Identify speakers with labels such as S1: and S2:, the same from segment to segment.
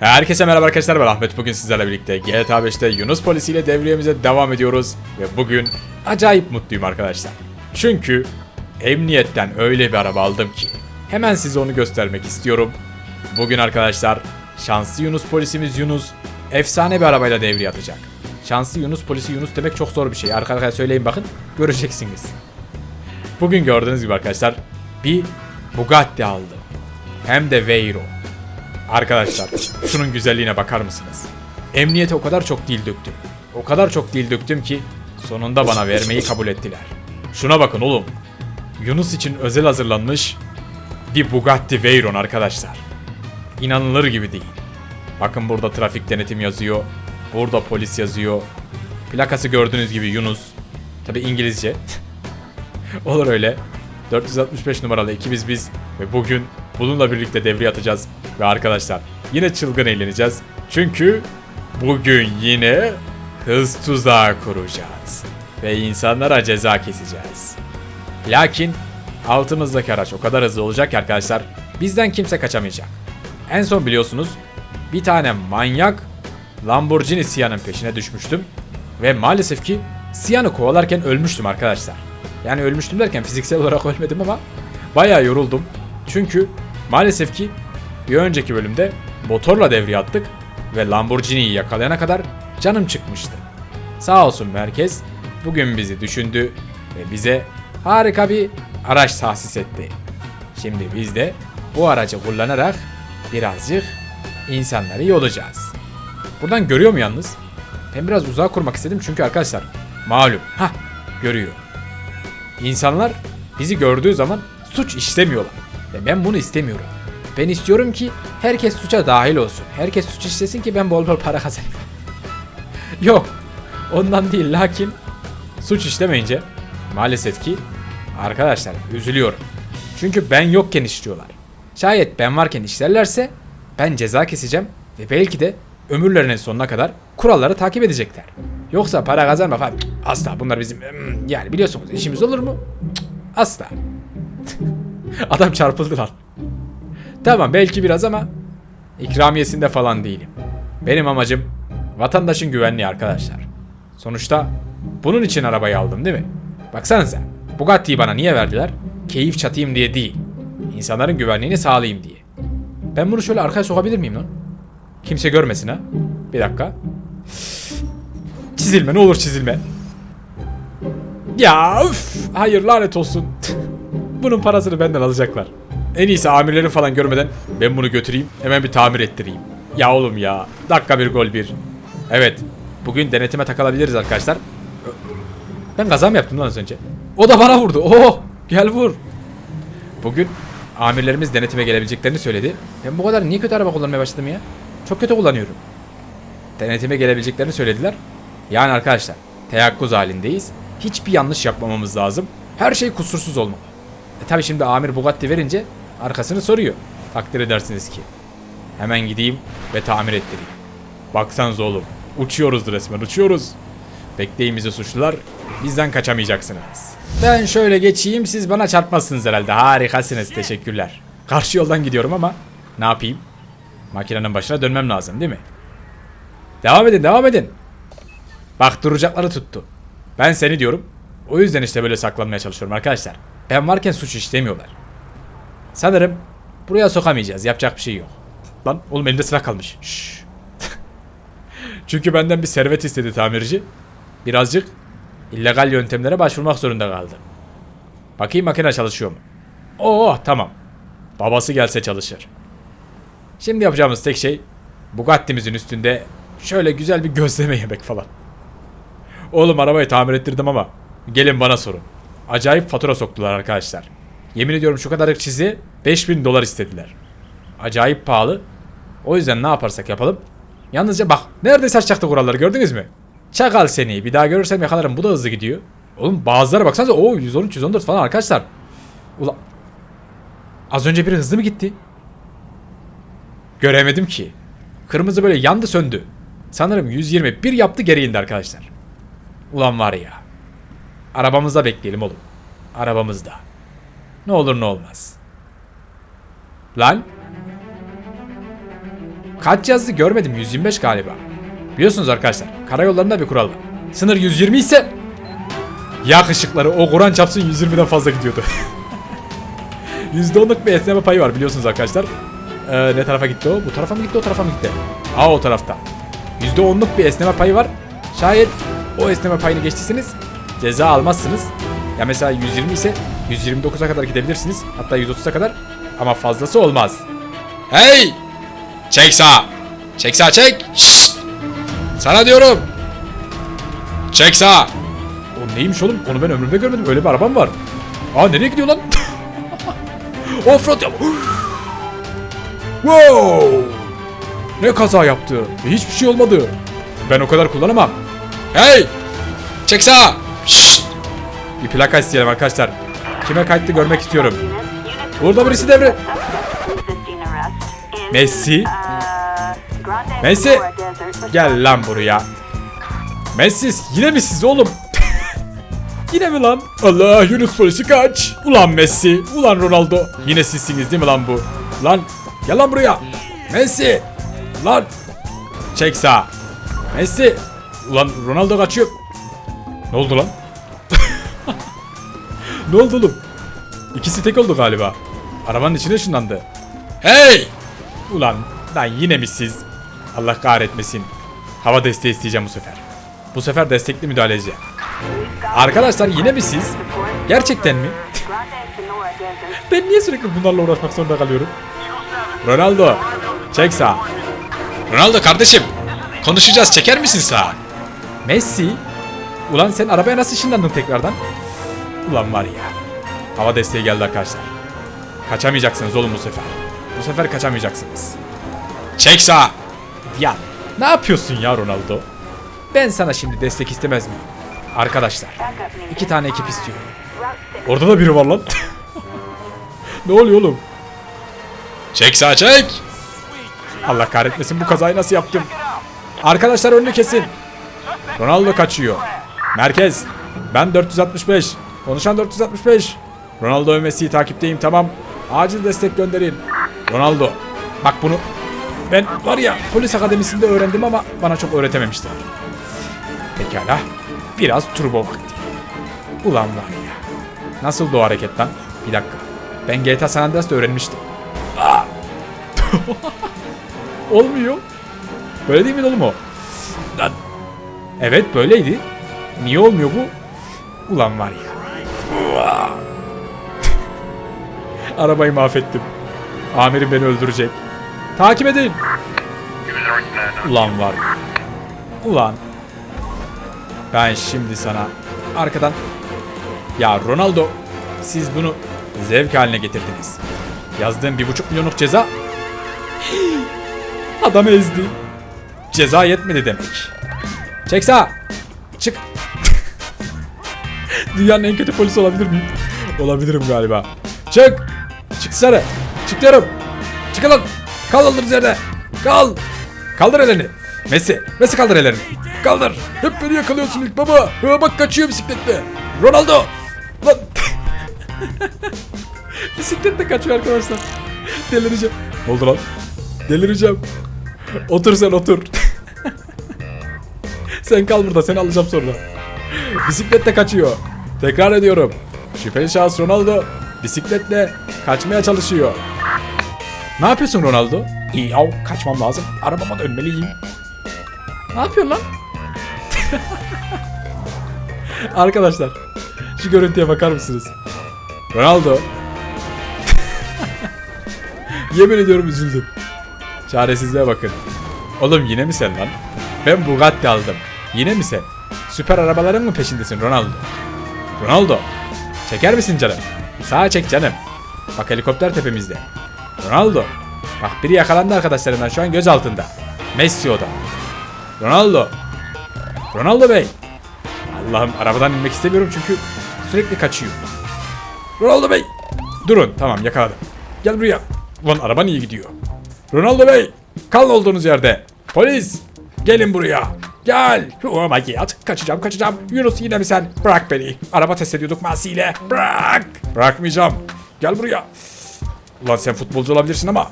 S1: Herkese merhaba arkadaşlar ben Ahmet bugün sizlerle birlikte GTA 5'te Yunus Polisi ile devriyemize devam ediyoruz ve bugün acayip mutluyum arkadaşlar. Çünkü emniyetten öyle bir araba aldım ki hemen size onu göstermek istiyorum. Bugün arkadaşlar şanslı Yunus polisimiz Yunus efsane bir arabayla devriye atacak. Şanslı Yunus polisi Yunus demek çok zor bir şey. Arka arkaya söyleyin bakın göreceksiniz. Bugün gördüğünüz gibi arkadaşlar bir Bugatti aldım. Hem de Veyron. Arkadaşlar şunun güzelliğine bakar mısınız? Emniyete o kadar çok dil döktüm. O kadar çok dil döktüm ki sonunda bana vermeyi kabul ettiler. Şuna bakın oğlum. Yunus için özel hazırlanmış bir Bugatti Veyron arkadaşlar. İnanılır gibi değil. Bakın burada trafik denetim yazıyor. Burada polis yazıyor. Plakası gördüğünüz gibi Yunus. Tabi İngilizce. Olur öyle. 465 numaralı ekibiz biz ve bugün bununla birlikte devriye atacağız. Ve arkadaşlar yine çılgın eğleneceğiz. Çünkü bugün yine hız tuzağı kuracağız. Ve insanlara ceza keseceğiz. Lakin altımızdaki araç o kadar hızlı olacak ki arkadaşlar bizden kimse kaçamayacak. En son biliyorsunuz bir tane manyak Lamborghini Sia'nın peşine düşmüştüm. Ve maalesef ki Sia'nı kovalarken ölmüştüm arkadaşlar. Yani ölmüştüm derken fiziksel olarak ölmedim ama bayağı yoruldum. Çünkü maalesef ki bir önceki bölümde motorla devriye attık ve Lamborghini'yi yakalayana kadar canım çıkmıştı. Sağ olsun merkez bugün bizi düşündü ve bize harika bir araç tahsis etti. Şimdi biz de bu aracı kullanarak birazcık insanları yolacağız. Buradan görüyor mu yalnız? Ben biraz uzağa kurmak istedim çünkü arkadaşlar malum ha görüyor. İnsanlar bizi gördüğü zaman suç işlemiyorlar. Ve ben bunu istemiyorum. Ben istiyorum ki herkes suça dahil olsun. Herkes suç işlesin ki ben bol bol para kazanayım. Yok. Ondan değil lakin suç işlemeyince maalesef ki arkadaşlar üzülüyorum. Çünkü ben yokken işliyorlar. Şayet ben varken işlerlerse ben ceza keseceğim ve belki de ömürlerinin sonuna kadar kuralları takip edecekler. Yoksa para kazanmak cık, asla bunlar bizim yani biliyorsunuz işimiz olur mu? Asla. Adam çarpıldı lan. Tamam belki biraz ama ikramiyesinde falan değilim. Benim amacım vatandaşın güvenliği arkadaşlar. Sonuçta bunun için arabayı aldım değil mi? Baksanıza Bugatti'yi bana niye verdiler? Keyif çatayım diye değil. İnsanların güvenliğini sağlayayım diye. Ben bunu şöyle arkaya sokabilir miyim lan? Kimse görmesin ha. Bir dakika. Çizilme ne olur çizilme. Ya üf, hayır lanet olsun. Bunun parasını benden alacaklar. En iyisi amirleri falan görmeden ben bunu götüreyim hemen bir tamir ettireyim. Ya oğlum ya. Dakika bir gol bir. Evet. Bugün denetime takılabiliriz arkadaşlar. Ben kaza mı yaptım lan az önce? O da bana vurdu. Oh! Gel vur. Bugün amirlerimiz denetime gelebileceklerini söyledi. Ben bu kadar niye kötü araba kullanmaya başladım ya? Çok kötü kullanıyorum. Denetime gelebileceklerini söylediler. Yani arkadaşlar teyakkuz halindeyiz. Hiçbir yanlış yapmamamız lazım. Her şey kusursuz olmalı. E tabi şimdi amir Bugatti verince arkasını soruyor. Takdir edersiniz ki. Hemen gideyim ve tamir ettireyim. Baksanız oğlum. Uçuyoruz resmen uçuyoruz. Bekleyin bizi suçlular. Bizden kaçamayacaksınız. Ben şöyle geçeyim siz bana çarpmazsınız herhalde. Harikasınız teşekkürler. Karşı yoldan gidiyorum ama ne yapayım? Makinenin başına dönmem lazım değil mi? Devam edin devam edin. Bak duracakları tuttu. Ben seni diyorum. O yüzden işte böyle saklanmaya çalışıyorum arkadaşlar. Ben varken suç işlemiyorlar. Sanırım buraya sokamayacağız. Yapacak bir şey yok. Lan oğlum elimde silah kalmış. Şşş. Çünkü benden bir servet istedi tamirci. Birazcık illegal yöntemlere başvurmak zorunda kaldım. Bakayım makine çalışıyor mu? Oo tamam. Babası gelse çalışır. Şimdi yapacağımız tek şey Bugatti'mizin üstünde şöyle güzel bir gözleme yemek falan. Oğlum arabayı tamir ettirdim ama gelin bana sorun. Acayip fatura soktular arkadaşlar. Yemin ediyorum şu kadarlık çizi 5000 dolar istediler. Acayip pahalı. O yüzden ne yaparsak yapalım. Yalnızca bak neredeyse açacaktı kuralları gördünüz mü? Çakal seni bir daha görürsem yakalarım bu da hızlı gidiyor. Oğlum bazıları baksanıza o 113 114 falan arkadaşlar. Ulan Az önce biri hızlı mı gitti? Göremedim ki. Kırmızı böyle yandı söndü. Sanırım 120 bir yaptı geri indi arkadaşlar. Ulan var ya. Arabamızda bekleyelim oğlum. Arabamızda. Ne olur ne olmaz. Lan. Kaç yazdı görmedim 125 galiba. Biliyorsunuz arkadaşlar karayollarında bir kural var. Sınır 120 ise yak ışıkları o Kur'an çapsın 120'den fazla gidiyordu. %10'luk bir esneme payı var biliyorsunuz arkadaşlar. Ee, ne tarafa gitti o? Bu tarafa mı gitti o tarafa mı gitti? Aa o tarafta. %10'luk bir esneme payı var. Şayet o esneme payını geçtiyseniz ceza almazsınız. Ya mesela 120 ise 129'a kadar gidebilirsiniz. Hatta 130'a kadar ama fazlası olmaz.
S2: Hey! Çek sağ. Çek sağ çek. Şşt! Sana diyorum. Çek sağ.
S1: O neymiş oğlum? Onu ben ömrümde görmedim. Öyle bir arabam var. Aa nereye gidiyor lan? Offroad yap. wow! Ne kaza yaptı? Ve hiçbir şey olmadı. Ben o kadar kullanamam.
S2: Hey! Çek sağ. Şşt!
S1: Bir plaka isteyelim arkadaşlar. Kime kayıtlı görmek istiyorum. Burada birisi devre. Messi. Messi. Gel lan buraya. Messi yine mi siz oğlum? yine mi lan? Allah Yunus polisi kaç. Ulan Messi. Ulan Ronaldo. Yine sizsiniz değil mi lan bu? Lan gel lan buraya. Messi. Lan. Çek sağ. Messi. Ulan Ronaldo kaçıyor. Ne oldu lan? Ne oldu oğlum? İkisi tek oldu galiba. Arabanın içine ışınlandı.
S2: Hey!
S1: Ulan lan yine mi siz? Allah kahretmesin. Hava desteği isteyeceğim bu sefer. Bu sefer destekli müdahale edeceğim. Arkadaşlar yine mi siz? Gerçekten mi? Ben niye sürekli bunlarla uğraşmak zorunda kalıyorum? Ronaldo. Çek sağ.
S2: Ronaldo kardeşim. Konuşacağız. Çeker misin sağ?
S1: Messi. Ulan sen arabaya nasıl ışınlandın tekrardan? Ulan var ya. Hava desteği geldi arkadaşlar. Kaçamayacaksınız oğlum bu sefer. Bu sefer kaçamayacaksınız.
S2: Çek sağ.
S1: Ya ne yapıyorsun ya Ronaldo? Ben sana şimdi destek istemez miyim? Arkadaşlar iki tane ekip istiyorum. Orada da biri var lan. ne oluyor oğlum?
S2: Çek sağ çek.
S1: Allah kahretmesin bu kazayı nasıl yaptım? Arkadaşlar önünü kesin. Ronaldo kaçıyor. Merkez. Ben 465. Konuşan 465. Ronaldo ve Messi'yi takipteyim tamam. Acil destek gönderin. Ronaldo. Bak bunu ben var ya polis akademisinde öğrendim ama bana çok öğretememişler. Pekala. Biraz turbo vakti. Ulan var ya. Nasıl o hareket lan? Bir dakika. Ben GTA San Andreas'ta öğrenmiştim. Aa! Olmuyor. Böyle değil mi oğlum o? Evet böyleydi. Niye olmuyor bu? Ulan var ya. Arabayı mahvettim. Amirim beni öldürecek. Takip edin. Ulan var. Ulan. Ben şimdi sana arkadan ya Ronaldo siz bunu zevk haline getirdiniz. Yazdığım bir buçuk milyonluk ceza Adam ezdi. Ceza yetmedi demek. Çek sağ. Çık. Dünyanın en kötü polisi olabilir miyim? Olabilirim galiba. Çık. Çık dışarı. Çık diyorum. Çık lan. Kal olduğunuz yerde. Kal. Kaldır ellerini. Messi. Messi kaldır ellerini. Kaldır. Hep beni yakalıyorsun ilk baba. Ha, bak kaçıyor bisikletle. Ronaldo. Lan. bisikletle kaçıyor arkadaşlar. Delireceğim. Ne oldu lan? Delireceğim. Otur sen otur. sen kal burada seni alacağım sonra. Bisikletle kaçıyor. Tekrar ediyorum. Şüpheli şahıs Ronaldo bisikletle kaçmaya çalışıyor. Ne yapıyorsun Ronaldo? İyi yav kaçmam lazım. Arabama dönmeliyim. Ne yapıyorsun lan? Arkadaşlar şu görüntüye bakar mısınız? Ronaldo Yemin ediyorum üzüldüm. Çaresizliğe bakın. Oğlum yine mi sen lan? Ben Bugatti aldım. Yine mi sen? Süper arabaların mı peşindesin Ronaldo? Ronaldo. Çeker misin canım? Sağa çek canım. Bak helikopter tepemizde. Ronaldo. Bak biri yakalandı arkadaşlarından şu an göz altında. Messi o da. Ronaldo. Ronaldo Bey. Allah'ım arabadan inmek istemiyorum çünkü sürekli kaçıyor. Ronaldo Bey. Durun tamam yakaladım. Gel buraya. Ulan araban iyi gidiyor. Ronaldo Bey. Kalın olduğunuz yerde. Polis. Gelin buraya. Gel. Oh my god. Kaçacağım kaçacağım. Yunus yine mi sen? Bırak beni. Araba test ediyorduk Masi ile. Bırak. Bırakmayacağım. Gel buraya. Ulan sen futbolcu olabilirsin ama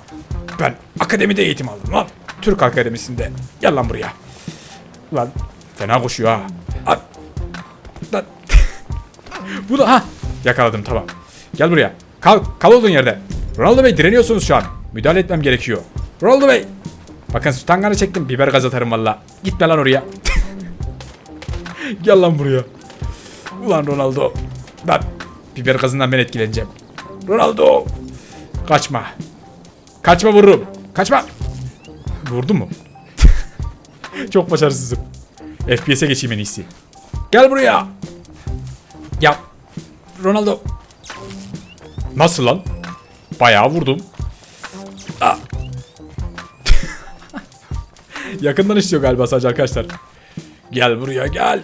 S1: ben akademide eğitim aldım lan. Türk Akademisi'nde. Gel lan buraya. Lan fena koşuyor ha. At. Lan. Bu da ha. Yakaladım tamam. Gel buraya. Kal, kal olduğun yerde. Ronaldo Bey direniyorsunuz şu an. Müdahale etmem gerekiyor. Ronaldo Bey. Bakın stanganı çektim. Biber gaz atarım valla. Gitme lan oraya. Gel lan buraya. Ulan Ronaldo. Lan biber gazından ben etkileneceğim. Ronaldo. Kaçma. Kaçma vururum. Kaçma. Vurdu mu? Çok başarısızım. FPS'e geçeyim en iyisi. Gel buraya. Ya. Ronaldo. Nasıl lan? Bayağı vurdum. Yakından işliyor galiba sadece arkadaşlar. Gel buraya gel.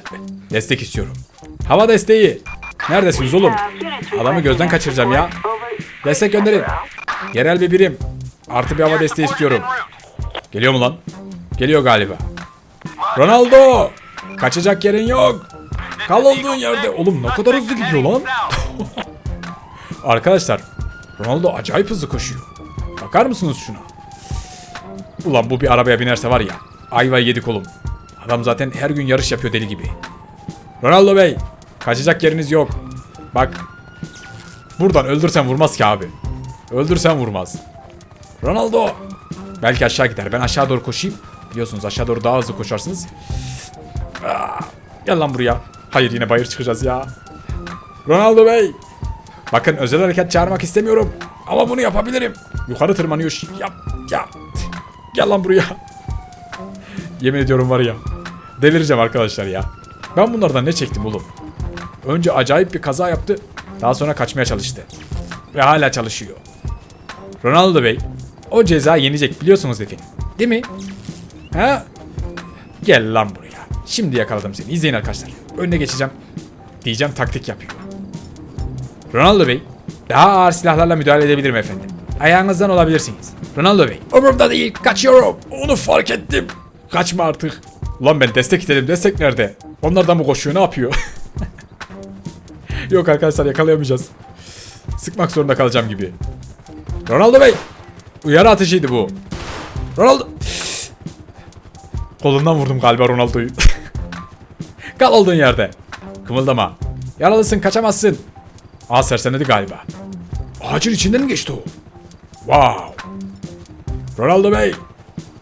S1: Destek istiyorum. Hava desteği. Neredesiniz oğlum? Adamı gözden kaçıracağım ya. Destek gönderin. Yerel bir birim. Artı bir hava desteği istiyorum. Geliyor mu lan? Geliyor galiba. Ronaldo! Kaçacak yerin yok. Kal olduğun yerde. Oğlum ne kadar hızlı gidiyor lan. Arkadaşlar Ronaldo acayip hızlı koşuyor. Bakar mısınız şuna? Ulan bu bir arabaya binerse var ya. Ayvayı yedik oğlum. Adam zaten her gün yarış yapıyor deli gibi. Ronaldo Bey. Kaçacak yeriniz yok. Bak. Buradan öldürsen vurmaz ki abi. Öldürsen vurmaz. Ronaldo. Belki aşağı gider. Ben aşağı doğru koşayım. Biliyorsunuz aşağı doğru daha hızlı koşarsınız. Aa, gel lan buraya. Hayır yine bayır çıkacağız ya. Ronaldo Bey. Bakın özel hareket çağırmak istemiyorum. Ama bunu yapabilirim. Yukarı tırmanıyor. Yap. Yap. Gel lan buraya. Yemin ediyorum var ya. Delireceğim arkadaşlar ya. Ben bunlardan ne çektim oğlum? Önce acayip bir kaza yaptı. Daha sonra kaçmaya çalıştı. Ve hala çalışıyor. Ronaldo Bey o ceza yenecek biliyorsunuz efendim. Değil mi? Ha? Gel lan buraya. Şimdi yakaladım seni. İzleyin arkadaşlar. Önüne geçeceğim. Diyeceğim taktik yapıyor. Ronaldo Bey daha ağır silahlarla müdahale edebilirim efendim. Ayağınızdan olabilirsiniz. Ronaldo Bey. Umurumda değil. Kaçıyorum. Onu fark ettim. Kaçma artık. Ulan ben destek istedim. Destek nerede? Onlardan mı koşuyor? Ne yapıyor? Yok arkadaşlar yakalayamayacağız. Sıkmak zorunda kalacağım gibi. Ronaldo Bey. Uyarı atışıydı bu. Ronaldo. Kolundan vurdum galiba Ronaldo'yu. Kal olduğun yerde. Kımıldama. Yaralısın kaçamazsın. Aa sersemledi galiba. Ağacın içinden mi geçti o? Wow. Ronaldo Bey.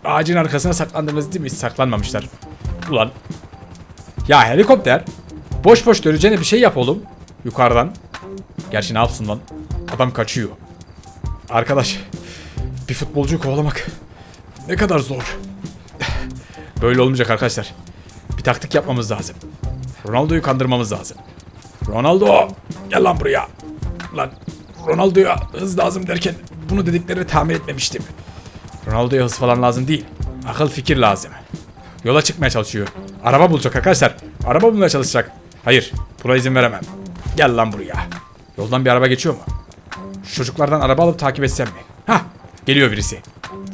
S1: Ağacın arkasına saklandınız değil mi? Saklanmamışlar. Ulan. Ya helikopter. Boş boş döneceğine bir şey yap oğlum. Yukarıdan. Gerçi ne yapsın lan? Adam kaçıyor. Arkadaş. Bir futbolcuyu kovalamak. Ne kadar zor. Böyle olmayacak arkadaşlar. Bir taktik yapmamız lazım. Ronaldo'yu kandırmamız lazım. Ronaldo! Gel lan buraya. Lan Ronaldo'ya hız lazım derken bunu dediklerini tahmin etmemiştim. Ronaldo'ya hız falan lazım değil. Akıl fikir lazım. Yola çıkmaya çalışıyor. Araba bulacak arkadaşlar. Araba bulmaya çalışacak. Hayır. Buna izin veremem. Gel lan buraya. Yoldan bir araba geçiyor mu? Şu çocuklardan araba alıp takip etsem mi? Hah. Geliyor birisi.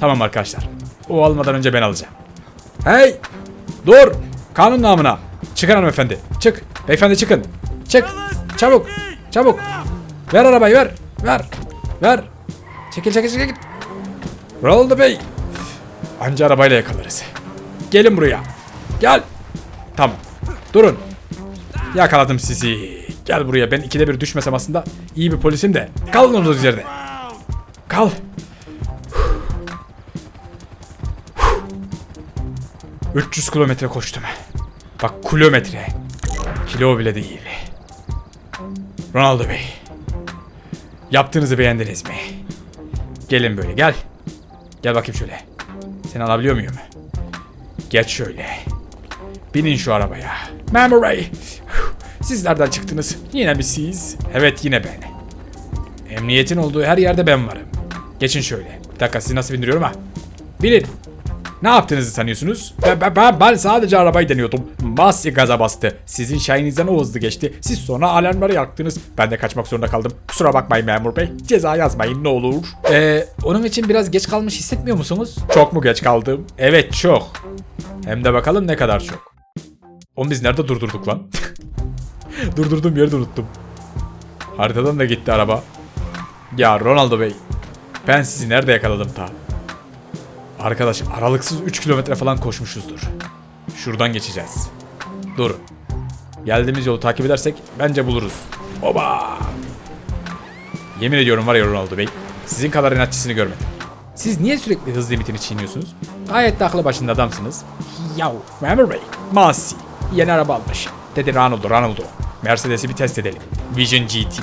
S1: Tamam arkadaşlar. O almadan önce ben alacağım. Hey! Dur! Kanun namına. Çıkın hanımefendi. Çık. Beyefendi çıkın. Çık. Çabuk. Çabuk. Ver arabayı ver. Ver. Ver. Çekil çekil çekil. Ronaldo Bey. Anca arabayla yakalarız. Gelin buraya. Gel. Tamam. Durun. Yakaladım sizi. Gel buraya. Ben ikide bir düşmesem aslında iyi bir polisim de. Kalın olduğunuz yerde. Kal. 300 kilometre koştum. Bak kilometre. Kilo bile değil. Ronaldo Bey. Yaptığınızı beğendiniz mi? Gelin böyle gel. Gel bakayım şöyle. Seni alabiliyor muyum? Geç şöyle. Binin şu arabaya. Memur Bey. Siz nereden çıktınız? Yine mi siz? Evet yine ben. Emniyetin olduğu her yerde ben varım. Geçin şöyle. Bir dakika sizi nasıl bindiriyorum ha? Binin. Ne yaptığınızı sanıyorsunuz? Ben, ben, ben, ben sadece arabayı deniyordum. Masi gaza bastı. Sizin şahinizden o hızlı geçti. Siz sonra alarmları yaktınız. Ben de kaçmak zorunda kaldım. Kusura bakmayın memur bey. Ceza yazmayın ne olur. Ee, onun için biraz geç kalmış hissetmiyor musunuz? Çok mu geç kaldım? Evet çok. Hem de bakalım ne kadar çok. Oğlum biz nerede durdurduk lan? Durdurduğum yeri unuttum. Haritadan da gitti araba. Ya Ronaldo Bey. Ben sizi nerede yakaladım ta? Arkadaş aralıksız 3 kilometre falan koşmuşuzdur. Şuradan geçeceğiz. Dur. Geldiğimiz yolu takip edersek bence buluruz. Oba! Yemin ediyorum var ya Ronaldo Bey. Sizin kadar inatçısını görmedim. Siz niye sürekli hız limitini çiğniyorsunuz? Gayet de aklı başında adamsınız. Yav, memur bey. Masi. Yeni araba almış. Dedi Ronaldo, Ronaldo. Mercedes'i bir test edelim. Vision GT.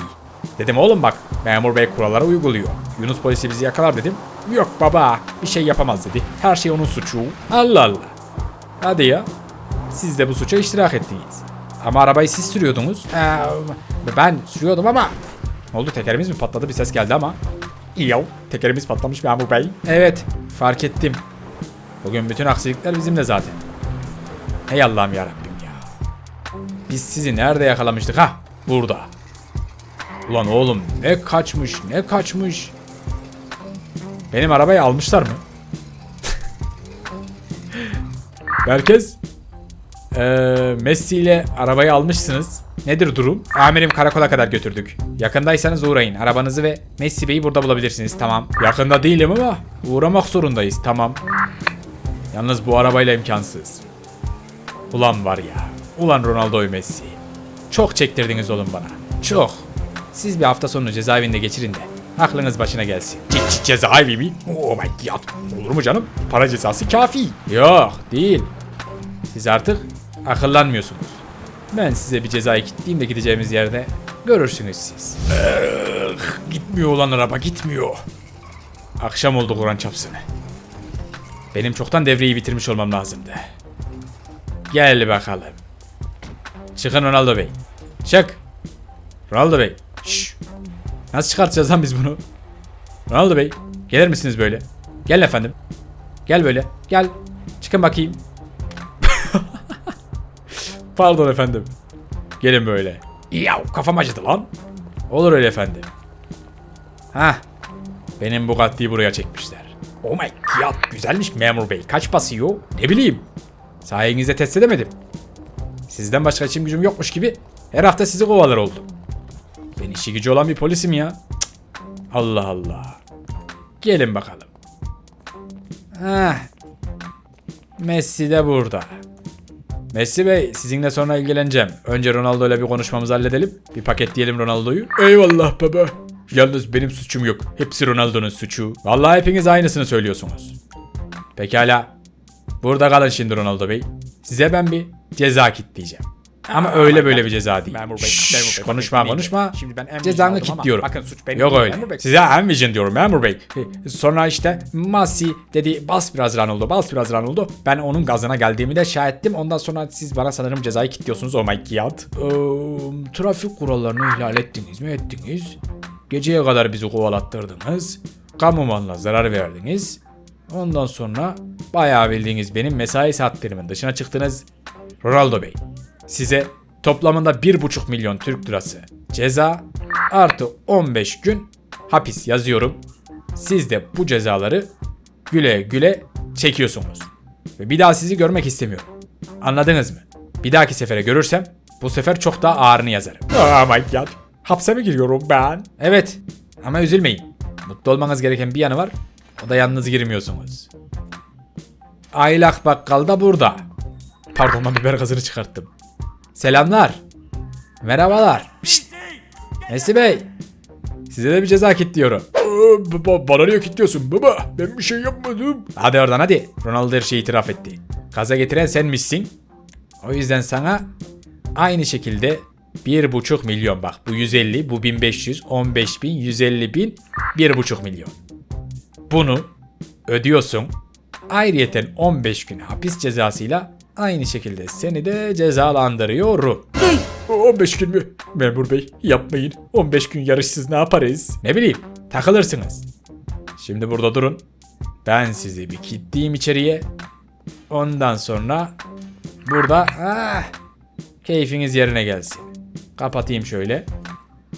S1: Dedim oğlum bak, memur bey kurallara uyguluyor. Yunus polisi bizi yakalar dedim. Yok baba, bir şey yapamaz dedi. Her şey onun suçu. Allah Allah. Hadi ya. Siz de bu suça iştirak ettiniz. Ama arabayı siz sürüyordunuz. Ee, ben sürüyordum ama... Ne oldu tekerimiz mi patladı bir ses geldi ama. Yav tekerimiz patlamış memur bey. Evet fark ettim. Bugün bütün aksilikler bizimle zaten. Hey Allah'ım yarabbim ya. Biz sizi nerede yakalamıştık ha? Burada. Ulan oğlum ne kaçmış ne kaçmış. Benim arabayı almışlar mı? Merkez. Ee, Messi ile arabayı almışsınız. Nedir durum? Amirim karakola kadar götürdük. Yakındaysanız uğrayın. Arabanızı ve Messi Bey'i burada bulabilirsiniz. Tamam. Yakında değilim ama uğramak zorundayız. Tamam. Yalnız bu arabayla imkansız. Ulan var ya. Ulan Ronaldo'yu Messi. Çok çektirdiniz oğlum bana. Çok. Siz bir hafta sonunu cezaevinde geçirin de aklınız başına gelsin. Ce- ce- cezaevi mi? Oh my god. Olur mu canım? Para cezası kafi. Yok değil. Siz artık akıllanmıyorsunuz. Ben size bir cezayı kilitleyeyim de gideceğimiz yerde görürsünüz siz. gitmiyor olan araba gitmiyor. Akşam oldu Kur'an çapsını. Benim çoktan devreyi bitirmiş olmam lazımdı. Gel bakalım. Çıkın Ronaldo Bey. Çık. Ronaldo Bey. Nasıl çıkartacağız lan biz bunu? Ronaldo Bey. Gelir misiniz böyle? Gel efendim. Gel böyle. Gel. Çıkın bakayım. Pardon efendim. Gelin böyle. Ya kafam acıdı lan. Olur öyle efendim. Hah. Benim Bugatti'yi buraya çekmişler. Oh my god güzelmiş memur bey. Kaç basıyor? Ne bileyim. Sayenizde test edemedim. Sizden başka içim gücüm yokmuş gibi her hafta sizi kovalar oldum. İşi gücü olan bir polisim ya. Allah Allah. Gelin bakalım. Heh. Messi de burada. Messi Bey sizinle sonra ilgileneceğim. Önce Ronaldo ile bir konuşmamızı halledelim. Bir paketleyelim Ronaldo'yu. Eyvallah baba. Yalnız benim suçum yok. Hepsi Ronaldo'nun suçu. Vallahi hepiniz aynısını söylüyorsunuz. Pekala. Burada kalın şimdi Ronaldo Bey. Size ben bir ceza kitleyeceğim. Ama öyle böyle bir ceza değil.
S3: Memur bey,
S1: Şşş,
S3: memur bey,
S1: konuşma
S3: bakın,
S1: konuşma.
S3: Şimdi ben
S1: Cezanı
S3: aldım ama
S1: kilitliyorum.
S3: bakın suç benim
S1: Yok
S3: değil,
S1: öyle.
S3: memur bey.
S1: Size Envision diyorum memur bey. Sonra işte Masi dedi bas biraz Ronaldo bas biraz Ronaldo. Ben onun gazına geldiğimi de şahit ettim. Ondan sonra siz bana sanırım cezayı kilitliyorsunuz. Oh my god. Ee, trafik kurallarını ihlal ettiniz mi ettiniz. Geceye kadar bizi kovalattırdınız. Kamu malına zarar verdiniz. Ondan sonra bayağı bildiğiniz benim mesai saatlerimin dışına çıktınız. Ronaldo Bey, size toplamında 1,5 milyon Türk lirası ceza artı 15 gün hapis yazıyorum. Siz de bu cezaları güle güle çekiyorsunuz. Ve bir daha sizi görmek istemiyorum. Anladınız mı? Bir dahaki sefere görürsem bu sefer çok daha ağırını yazarım. Oh my god. Hapse mi giriyorum ben? Evet. Ama üzülmeyin. Mutlu olmanız gereken bir yanı var. O da yalnız girmiyorsunuz. Aylak bakkal da burada. Pardon lan biber gazını çıkarttım. Selamlar. Merhabalar. Şşt. Messi Bey. Size de bir ceza kilitliyorum. Baba, bana niye kilitliyorsun baba? Ben bir şey yapmadım. Hadi oradan hadi. Ronaldo her şeyi itiraf etti. Kaza getiren senmişsin. O yüzden sana aynı şekilde 1,5 milyon bak bu 150 bu 1500 15 bin 150 bin 1,5 milyon. Bunu ödüyorsun. Ayrıyeten 15 gün hapis cezasıyla aynı şekilde seni de cezalandırıyorum. 15 gün mü? Memur bey yapmayın. 15 gün yarışsız ne yaparız? Ne bileyim takılırsınız. Şimdi burada durun. Ben sizi bir kilitleyeyim içeriye. Ondan sonra burada ah, keyfiniz yerine gelsin. Kapatayım şöyle.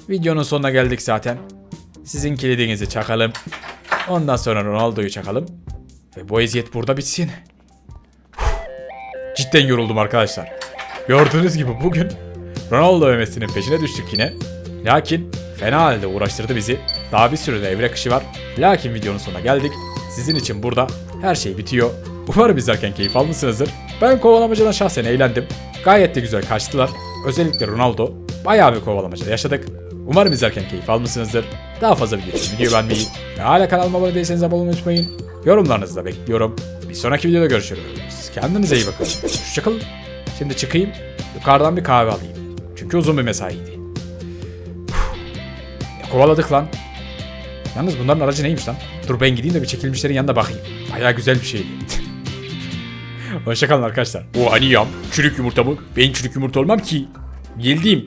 S1: Videonun sonuna geldik zaten. Sizin kilidinizi çakalım. Ondan sonra Ronaldo'yu çakalım. Ve bu eziyet burada bitsin. Cidden yoruldum arkadaşlar. Gördüğünüz gibi bugün Ronaldo övmesinin peşine düştük yine. Lakin fena halde uğraştırdı bizi. Daha bir sürü de evre kışı var. Lakin videonun sonuna geldik. Sizin için burada her şey bitiyor. Umarım izlerken keyif almışsınızdır. Ben kovalamacadan şahsen eğlendim. Gayet de güzel kaçtılar. Özellikle Ronaldo. Bayağı bir kovalamaca yaşadık. Umarım izlerken keyif almışsınızdır. Daha fazla video için video beğenmeyi ve hala kanalıma abone değilseniz abone olmayı unutmayın. Yorumlarınızı da bekliyorum. Bir sonraki videoda görüşürüz. Kendinize iyi bakın. Hoşçakalın. Şimdi çıkayım. Yukarıdan bir kahve alayım. Çünkü uzun bir mesaiydi. Ya kovaladık lan. Yalnız bunların aracı neymiş lan? Dur ben gideyim de bir çekilmişlerin yanına bakayım. Baya güzel bir şeydi. Hoşçakalın arkadaşlar. O hani ya? Çürük yumurta mı? Ben çürük yumurta olmam ki. Geldim.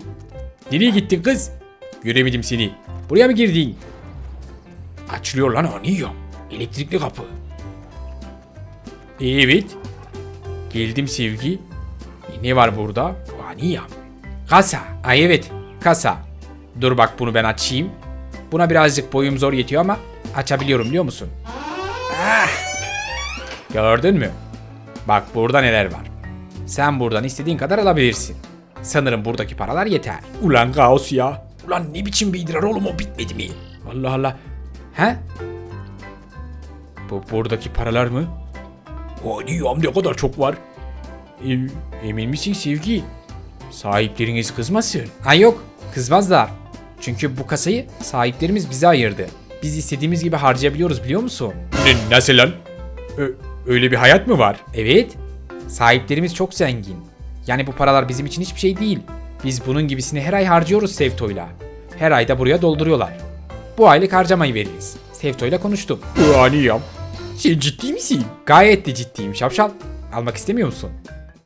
S1: Nereye gittin kız? Göremedim seni. Buraya mı girdin? Açılıyor lan ya? Elektrikli kapı. Evet. Geldim sevgi. Ne var burada? Vaniyam. Kasa. Ay evet. Kasa. Dur bak bunu ben açayım. Buna birazcık boyum zor yetiyor ama açabiliyorum biliyor musun? Ah! Gördün mü? Bak burada neler var. Sen buradan istediğin kadar alabilirsin. Sanırım buradaki paralar yeter. Ulan kaos ya. Ulan ne biçim bir idrar oğlum o bitmedi mi? Allah Allah. He? Bu buradaki paralar mı? O diyom ne kadar çok var. E, emin misin sevgi? Sahipleriniz kızmasın. Ha yok kızmazlar. Çünkü bu kasayı sahiplerimiz bize ayırdı. Biz istediğimiz gibi harcayabiliyoruz biliyor musun? Ne, nasıl lan? öyle bir hayat mı var? Evet. Sahiplerimiz çok zengin. Yani bu paralar bizim için hiçbir şey değil. Biz bunun gibisini her ay harcıyoruz Sevto'yla. Her ayda buraya dolduruyorlar. Bu aylık harcamayı veririz. Sevto'yla konuştum. Aniyam. Sen ciddi misin? Gayet de ciddiyim şapşal. Almak istemiyor musun?